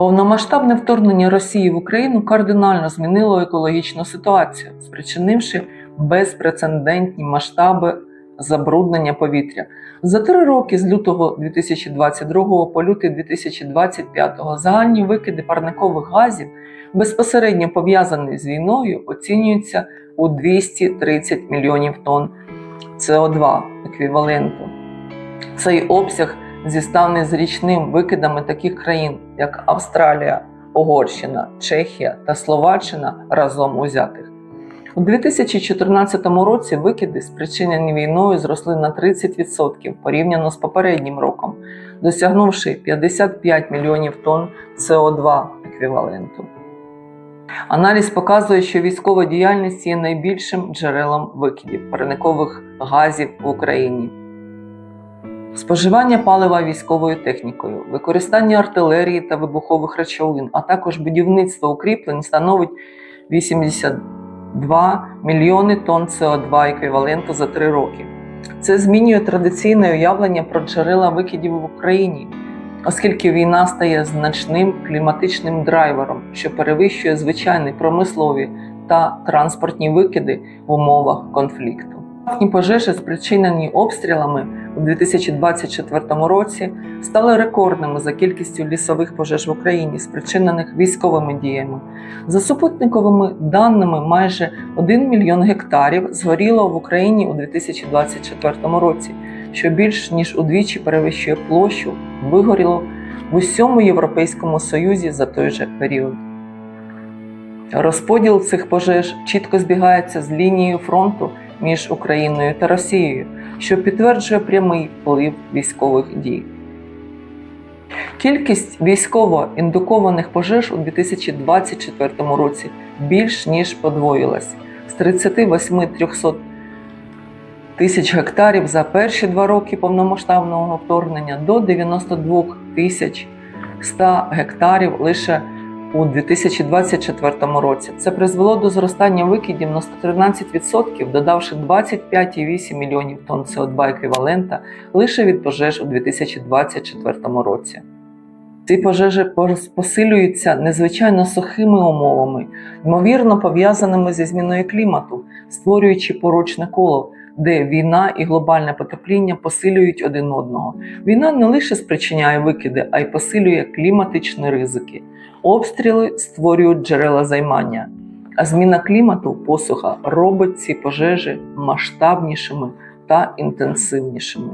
Повномасштабне вторгнення Росії в Україну кардинально змінило екологічну ситуацію, спричинивши безпрецедентні масштаби забруднення повітря. За три роки з лютого 2022 по лютий 2025 загальні викиди парникових газів, безпосередньо пов'язані з війною, оцінюються у 230 мільйонів тонн СО2 еквіваленту. Цей обсяг зіставний з річним викидами таких країн, як Австралія, Угорщина, Чехія та Словаччина разом узятих. У 2014 році викиди, спричинені війною, зросли на 30% порівняно з попереднім роком, досягнувши 55 мільйонів тонн СО2 еквіваленту. Аналіз показує, що військова діяльність є найбільшим джерелом викидів парникових газів в Україні. Споживання палива військовою технікою, використання артилерії та вибухових речовин, а також будівництво укріплень становить 82 мільйони тонн СО2 еквіваленту за три роки. Це змінює традиційне уявлення про джерела викидів в Україні, оскільки війна стає значним кліматичним драйвером, що перевищує звичайні промислові та транспортні викиди в умовах конфлікту. Нафтні пожежі, спричинені обстрілами у 2024 році, стали рекордними за кількістю лісових пожеж в Україні, спричинених військовими діями. За супутниковими даними, майже 1 мільйон гектарів згоріло в Україні у 2024 році, що більш ніж удвічі перевищує площу, вигоріло в усьому Європейському Союзі за той же період. Розподіл цих пожеж чітко збігається з лінією фронту між Україною та Росією, що підтверджує прямий вплив військових дій. Кількість військово індукованих пожеж у 2024 році більш ніж подвоїлась з 38 300 тисяч гектарів за перші два роки повномасштабного вторгнення до 92 тисяч 100 гектарів лише у 2024 році. Це призвело до зростання викидів на 113%, додавши 25,8 мільйонів тонн СО2 еквівалента лише від пожеж у 2024 році. Ці пожежі посилюються незвичайно сухими умовами, ймовірно пов'язаними зі зміною клімату, створюючи порочне коло, де війна і глобальне потепління посилюють один одного. Війна не лише спричиняє викиди, а й посилює кліматичні ризики. Обстріли створюють джерела займання, а зміна клімату, посуха робить ці пожежі масштабнішими та інтенсивнішими.